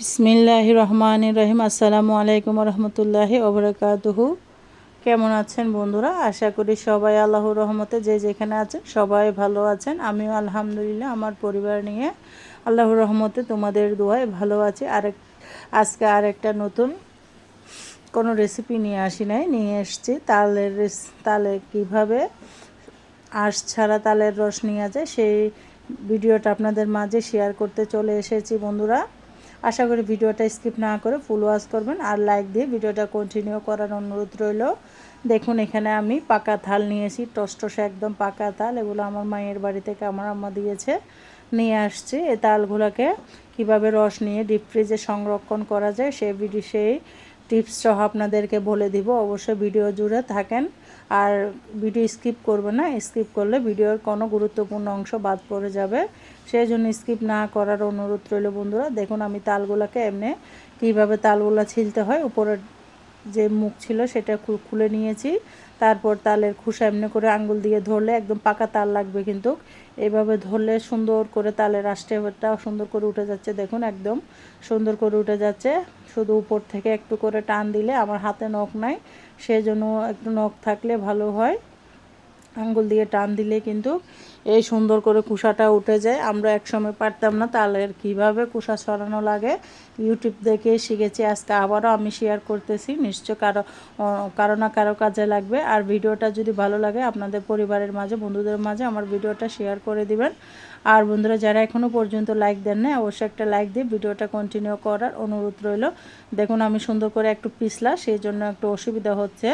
বিসমিল্লাহ রহমান রহিম আসসালামু আলাইকুম রহমতুল্লাহ ওবরাকাতুহু কেমন আছেন বন্ধুরা? আশা করি সবাই আল্লাহর রহমতে যে যেখানে আছেন সবাই ভালো আছেন। আমিও আলহামদুলিল্লাহ আমার পরিবার নিয়ে আল্লাহর রহমতে তোমাদের দোয়ায় ভালো আছি। আরেক আজকে আরেকটা নতুন কোনো রেসিপি নিয়ে আসি নাই, নিয়ে এসছি। তালের তালে কীভাবে আঁশ ছাড়া তালের রস নিয়ে যায় সেই ভিডিওটা আপনাদের মাঝে শেয়ার করতে চলে এসেছি বন্ধুরা। আশা করি ভিডিওটা স্কিপ না করে ফুল ওয়াশ করবেন আর লাইক দিয়ে ভিডিওটা কন্টিনিউ করার অনুরোধ রইল। দেখুন, এখানে আমি পাকা থাল নিয়েছি, টসটসে একদম পাকা থাল, এগুলো আমার মায়ের বাড়ি থেকে আমার আম্মা দিয়েছে, নিয়ে আসছি। এ তালগুলোকে কীভাবে রস নিয়ে ডিপ ফ্রিজে সংরক্ষণ করা যায় সেই ভিডিও সেই টিপস সহ আপনাদেরকে বলে দিব, অবশ্যই ভিডিও জুড়ে থাকেন। আর ভিডিও স্কিপ করবে না, স্কিপ করলে ভিডিওর কোনো গুরুত্বপূর্ণ অংশ বাদ পড়ে যাবে। সেই জন্য স্কিপ না করার অনুরোধ রইল বন্ধুরা। দেখুন আমি তালগুলোকে এমনি কীভাবে তালগুলো ছিলতে হয়, উপরের যে মুখ ছিল সেটা খুলে নিয়েছি। তারপর তালের খুসা এমনি করে আঙ্গুল দিয়ে ধরলে একদম পাকা তাল লাগবে কিন্তু। এভাবে ধরলে সুন্দর করে তালের আষ্টেটা সুন্দর করে উঠে যাচ্ছে, দেখুন একদম সুন্দর করে উঠে যাচ্ছে। শুধু উপর থেকে একটু করে টান দিলে আমার হাতে নখ নাই, সেজন্য একটু নখ থাকলে ভালো হয়। আঙ্গুল দিয়ে টান দিলে কিন্তু এই সুন্দর করে কুষাটা উঠে যায়। আমরা একসময় পারতাম না তালের কীভাবে কুষা ছড়ানো লাগে? ইউটিউব দেখে শিখেছি, আজকে আবারও আমি শেয়ার করতেছি। নিশ্চয় কারও কারও না কারও কাজে লাগবে। আর ভিডিওটা যদি ভালো লাগে, আপনাদের পরিবারের মাঝে, বন্ধুদের মাঝে আমার ভিডিওটা শেয়ার করে দিবেন। আর বন্ধুরা, যারা এখনও পর্যন্ত লাইক দেন না অবশ্যই একটা লাইক দিয়ে ভিডিওটা কন্টিনিউ করার অনুরোধ রইল। দেখুন, আমি সুন্দর করে একটু পিছলা, সেই জন্য একটু অসুবিধা হচ্ছে।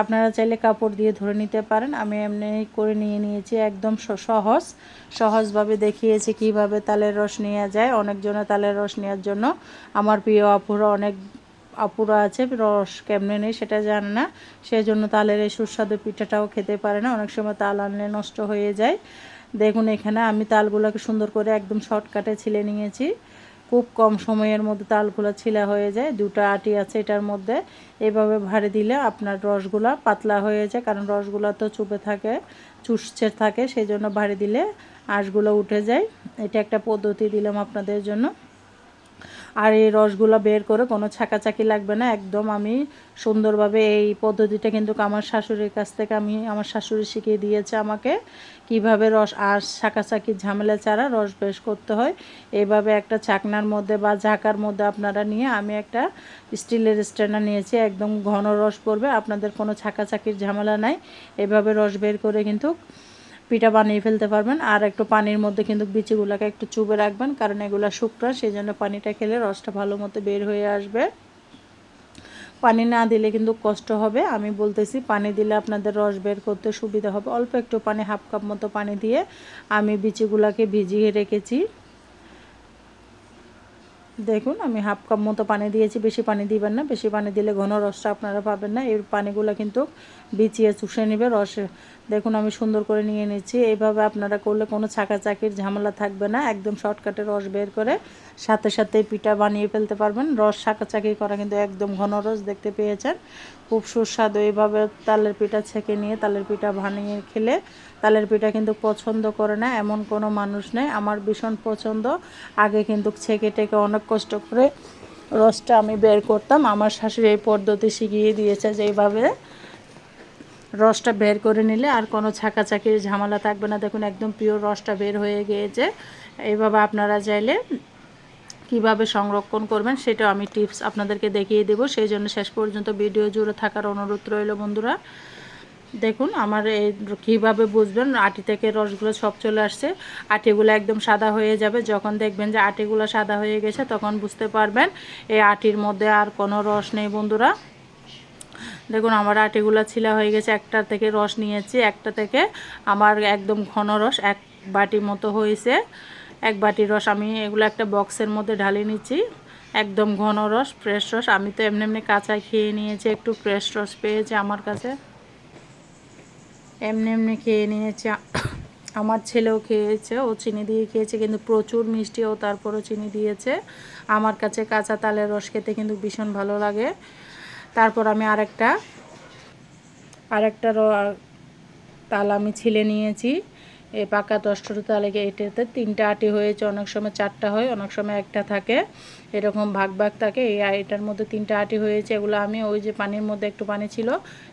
আপনারা চাইলে কাপড় দিয়ে ধরে নিতে পারেন। আমি এমনি করে নিয়ে নিয়েছি, একদম সহজ। সহজভাবে দেখিয়েছি কীভাবে তালের রস নেওয়া যায়। অনেকজনে তালের রস নেওয়ার জন্য। আমার প্রিয় আপুরা অনেক আপুরা আছে, রস কেমনে নেই সেটা জানে না। সেই জন্য তালের এই সুস্বাদু পিঠাটাও খেতে পারে না। অনেক সময় তাল আনলে নষ্ট হয়ে যায়। দেখুন এখানে আমি তালগুলোকে সুন্দর করে একদম শর্টকাটে ছিলে নিয়েছি। খুব কম সময়ের মধ্যে তালগুলো ছিলা হয়ে যায়, দুটো আটি আছে এটার মধ্যে। এভাবে ভারে দিলে আপনার রসগুলা পাতলা হয়ে যায়, কারণ রসগুলা তো চুপে থাকে, চুষছে থাকে সেই জন্য ভারে দিলে আঁশগুলো উঠে যায়। এটা একটা পদ্ধতি দিলাম আপনাদের জন্য। আর এই রসগুলো বের করে কোনো ছাকাচাকি লাগবে না। একদম আমি সুন্দরভাবে এই পদ্ধতিটা কিন্তু আমার শাশুড়ির কাছ থেকে আমি আমার শাশুড়ি শিখিয়ে দিয়েছে আমাকে কীভাবে রস আর ছাকাচাকি ঝামেলা ছাড়া রস বেশ করতে হয়। এভাবে একটা ছাকনার মধ্যে বা ঝাঁকার মধ্যে আপনারা নিয়ে আমি একটা স্টিলের স্ট্যান্ডার নিয়েছি, একদম ঘন রস পড়বে, আপনাদের কোনো ছাকাচাকির ঝামেলা নাই। এভাবে রস বের করে কিন্তু পিঠা বানিয়ে ফেলতে পারবেন। আর একটু পানির মধ্যে কিন্তু বিচিগুলোকে একটু চুবে রাখবেন, কারণ এগুলো শুকনো সেই জন্য পানিটা খেলে রসটা ভালো মতো বের হয়ে আসবে। পানি না দিলে কিন্তু কষ্ট হবে। আমি বলতেছি, পানি দিলে আপনাদের রস বের করতে সুবিধা হবে। অল্প একটু পানি, হাফ কাপ মতো পানি দিয়ে আমি বিচিগুলাকে ভিজিয়ে রেখেছি। দেখুন, আমি হাফ কাপ মতো পানি দিয়েছি। বেশি পানি দিবেন না। বেশি পানি দিলে ঘন রসটা আপনারা পাবেন না। এর পানিগুলো কিন্তু বিচিয়ে চুষে নেবে, রস দেখুন, আমি সুন্দর করে নিয়ে নিচ্ছি। এইভাবে আপনারা করলে কোনো ছাকা চাকির ঝামেলা থাকবে না। একদম শর্টকাটে রস বের করে সাথে সাথে পিঠা বানিয়ে ফেলতে পারবেন। রস ছাকা চাকি করা কিন্তু একদম ঘন রস, দেখতে পেয়েছেন? খুব সুস্বাদু। এইভাবে তালের পিঠা ছেঁকে নিয়ে তালের পিঠা বানিয়ে খেলে তালের পিঠা কিন্তু পছন্দ করে না, এমন কোনো মানুষ নেই। আমার ভীষণ পছন্দ। আগে কিন্তু ছেঁকে টেকে অনেক কষ্ট করে রসটা আমি বের করতাম। আমার শাশুড়ি এই পদ্ধতি শিখিয়ে দিয়েছে যে এইভাবে রসটা বের করে নিলে আর কোনো ছাকাছাকির ঝামেলা থাকবে না। দেখুন, একদম পিওর রসটা বের হয়ে গিয়েছে। এইভাবে আপনারা চাইলে কীভাবে সংরক্ষণ করবেন সেটা আমি টিপস আপনাদেরকে দেখিয়ে দেব। সেই জন্য শেষ পর্যন্ত ভিডিও জুড়ে থাকার অনুরোধ রইল বন্ধুরা। দেখুন, আমার এই কীভাবে বুঝবেন, আটি থেকে রসগুলো সব চলে আসছে। আটিগুলো একদম সাদা হয়ে যাবে। যখন দেখবেন যে আটিগুলো সাদা হয়ে গেছে, তখন বুঝতে পারবেন এই আটির মধ্যে আর কোনো রস নেই বন্ধুরা। দেখুন, আমার আটিগুলো ছিলা হয়ে গেছে, একটা থেকে রস নিয়েছি, একটা থেকে আমার একদম ঘন রস, এক বাটি মতো হয়েছে। এক বাটি রস আমি এগুলো একটা বক্সের মধ্যে ঢালে নিচ্ছি, একদম ঘন রস ফ্রেশ রস। আমি তো এমনি এমনি কাঁচা খেয়ে নিয়েছি, একটু ফ্রেশ রস পেয়েছে আমার কাছে। এমনি এমনি খেয়ে নিয়েছে। আমার ছেলেও খেয়েছে, ও চিনি দিয়ে খেয়েছে, কিন্তু প্রচুর মিষ্টি, ও তারপরও চিনি দিয়েছে। আমার কাছে কাঁচা তালের রস খেতে কিন্তু ভীষণ ভালো লাগে। তারপর আমি আরেকটা আরেকটা তাল আমি ছিলে নিয়েছি। এই পাকা দশটার তালে এটাতে তিনটা আটি হয়েছে, অনেক সময় চারটা হয়, অনেক সময় একটা থাকে। এরকম ভাগ ভাগ থাকে, এই এটার মধ্যে তিনটা আটি হয়েছে, এগুলো আমি ওই যে পানির মধ্যে একটু পানি ছিল,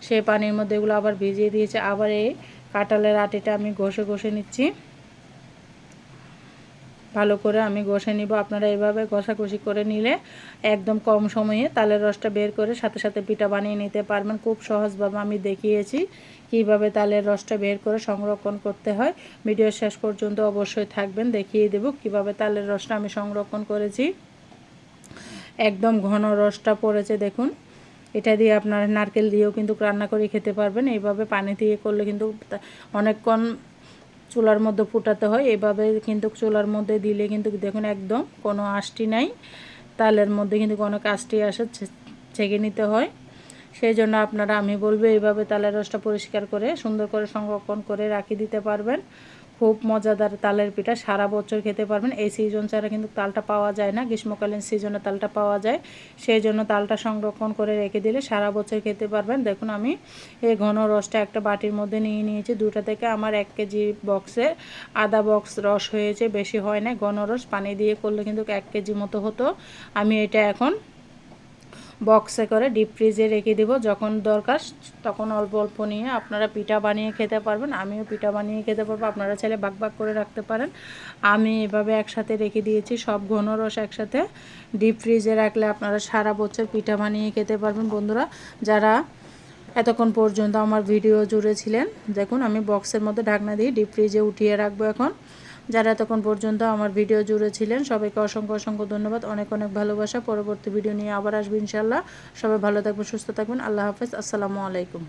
সেই পানির মধ্যে এগুলো আবার ভিজিয়ে দিয়েছে। আবার এই কাঁঠালের আটিটা আমি ঘষে ঘষে নিচ্ছি। ভালো করে আমি ঘষে নিব। আপনারা এভাবে ঘষাঘষি করে নিলে একদম কম সময়ে তালের রসটা বের করে সাথে সাথে পিঠা বানিয়ে নিতে পারবেন। খুব সহজভাবে আমি দেখিয়েছি কীভাবে তালের রসটা বের করে সংরক্ষণ করতে হয়। ভিডিও শেষ পর্যন্ত অবশ্যই থাকবেন, দেখিয়ে দেব কীভাবে তালের রসটা আমি সংরক্ষণ করেছি। একদম ঘন রসটা পড়েছে, দেখুন। এটা দিয়ে আপনার নারকেল দিয়েও কিন্তু রান্না করে খেতে পারবেন। এইভাবে পানি দিয়ে করলে কিন্তু অনেকক্ষণ চুলার মধ্যে ফুটাতে হয়। এভাবে কিন্তু চুলার মধ্যে দিলে কিন্তু দেখুন একদম কোনো আষ্টি নাই। তালের মধ্যে কিন্তু কোনো কাজটি আসে ছেঁকে নিতে হয়। সেই জন্য আপনারা, আমি বলব এইভাবে তালের রসটা পরিষ্কার করে, সুন্দর করে সংরক্ষণ করে রাখি দিতে পারবেন। খুব মজাদার তালের পিঠা। সারা বছর খেতে পারবেন। এই সিজন ছাড়া কিন্তু তালটা পাওয়া যায় না। গ্রীষ্মকালীন সিজনে তালটা পাওয়া যায়। সেই জন্য তালটা সংরক্ষণ করে রেখে দিলে সারা বছর খেতে পারবেন। দেখুন, আমি এই ঘন রসটা একটা বাটির মধ্যে নিয়ে নিয়েছি। দুটা থেকে আমার এক কেজি বক্সে আদা বক্স রস হয়েছে। বেশি হয় না। ঘন রস পানি দিয়ে করলে কিন্তু এক কেজি মতো হতো। আমি এটা এখন বক্সে করে ডিপ ফ্রিজে রেখে দেবো। যখন দরকার, তখন অল্প অল্প নিয়ে আপনারা পিঠা বানিয়ে খেতে পারবেন। আমিও পিঠা বানিয়ে খেতে পারব। আপনারা চাইলে বাক বাক করে রাখতে পারেন। আমি এভাবে একসাথে রেখে দিয়েছি। সব ঘন রস একসাথে ডিপ ফ্রিজে রাখলে আপনারা সারা বছর পিঠা বানিয়ে খেতে পারবেন। বন্ধুরা, যারা এতক্ষণ পর্যন্ত আমার ভিডিও জুড়ে ছিলেন, দেখুন আমি বক্সের মধ্যে ঢাকনা দিয়ে ডিপ ফ্রিজে উঠিয়ে রাখব এখন। যারা এতক্ষণ পর্যন্ত আমার ভিডিও জুড়ে ছিলেন, সবাইকে অসংখ্য অসংখ্য ধন্যবাদ। অনেক অনেক ভালোবাসা। পরবর্তী ভিডিও নিয়ে আবার আসবে ইনশাল্লাহ সবাই ভালো থাকবেন, সুস্থ থাকবেন। আল্লাহ হাফেজ। আসসালামু আলাইকুম।